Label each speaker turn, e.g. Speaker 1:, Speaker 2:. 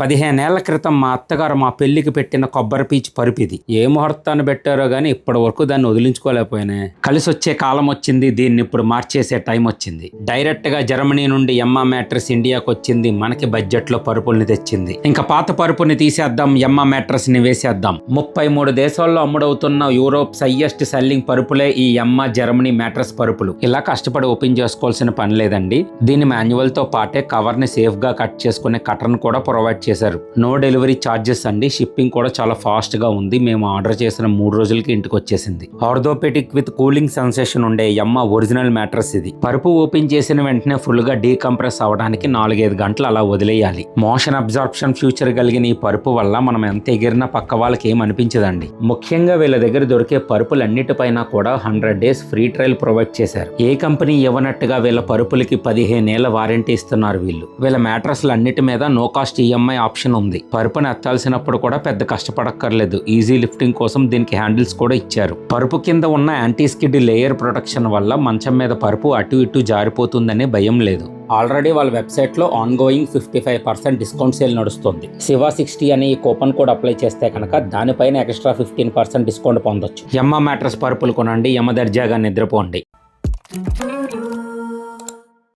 Speaker 1: పదిహేనేళ్ళ క్రితం మా అత్తగారు మా పెళ్ళికి పెట్టిన కొబ్బరి పీచు పరుపు ఇది ఏ ముహూర్తాన్ని పెట్టారో గానీ ఇప్పటి వరకు దాన్ని వదిలించుకోలేకపోయినా. కలిసి వచ్చే కాలం వచ్చింది దీన్ని ఇప్పుడు మార్చేసే టైం వచ్చింది. డైరెక్ట్గా జర్మనీ నుండి ఎమ్మా మ్యాట్రస్ ఇండియాకి వచ్చింది మనకి బడ్జెట్లో పరుపుల్ని తెచ్చింది. ఇంకా పాత పరుపుని తీసేద్దాం ఎమ్మా మ్యాట్రస్ని వేసేద్దాం. ముప్పై మూడు దేశాల్లో అమ్ముడవుతున్న యూరోప్ హైయెస్ట్ సెల్లింగ్ పరుపులే ఈ ఎమ్మా జర్మనీ మ్యాట్రస్ పరుపులు. ఇలా కష్టపడి ఓపెన్ చేసుకోవాల్సిన పని లేదండి. దీని మాన్యువల్తో పాటే కవర్ని సేఫ్గా కట్ చేసుకుని కటన్ కూడా ప్రొవైడ్ చేశారు. నో డెలివరీ ఛార్జెస్ అండి. షిప్పింగ్ కూడా చాలా ఫాస్ట్గా ఉంది. మేము ఆర్డర్ చేసిన మూడు రోజులకి ఇంటికి వచ్చేసింది. ఆర్థోపెటిక్ విత్ కూలింగ్ సెన్సేషన్ ఉండే ఎమ్మ ఒరిజినల్ మ్యాట్రస్ ఇది. పరుపు ఓపెన్ చేసిన వెంటనే ఫుల్గా డీకంప్రెస్ అవడానికి నాలుగైదు గంటలు అలా వదిలేయాలి. మోషన్ అబ్జార్ప్షన్ ఫ్యూచర్ కలిగిన ఈ పరుపు వల్ల మనం ఎంత ఎగిరినా పక్క వాళ్ళకి ఏం అనిపించదండి. ముఖ్యంగా వీళ్ళ దగ్గర దొరికే పరుపులన్నిటిపైన కూడా hundred days free trial provide చేశారు. ఏ కంపెనీ ఇవ్వనట్టుగా వీళ్ళ పరుపులకి పదిహేనేళ్ళ వారంటీ ఇస్తున్నారు వీళ్ళు. వీళ్ళ మ్యాట్రస్లు అన్నిటి మీద నో కాస్ట్ ఈఎంఐ ఆప్షన్ ఉంది. పరుపుని ఎత్తాల్సినప్పుడు కూడా పెద్ద కష్టపడక్కర్లేదు. ఈజీ లిఫ్టింగ్ కోసం దీనికి హ్యాండిల్స్ కూడా ఇచ్చారు. పరుపు కింద ఉన్న యాంటీ స్కిడ్ లేయర్ ప్రొటెక్షన్ వల్ల మంచం మీద పరుపు అటు ఇటు జారిపోతుందనే భయం లేదు. ఆల్రెడీ వాళ్ళ వెబ్సైట్లో on going fifty five percent discount sale నడుస్తుంది. శివ సిక్స్టీ అనే ఈ కూపన్ కోడ్ అప్లై చేస్తే కనుక దానిపైన ఎక్స్ట్రా ఫిఫ్టీన్ పర్సెంట్ డిస్కౌంట్ పొందొచ్చు. ఎమ్మ మ్యాట్రస్ పరుపులు కొనండి ఎమ్మ దర్జాగా నిద్రపోండి.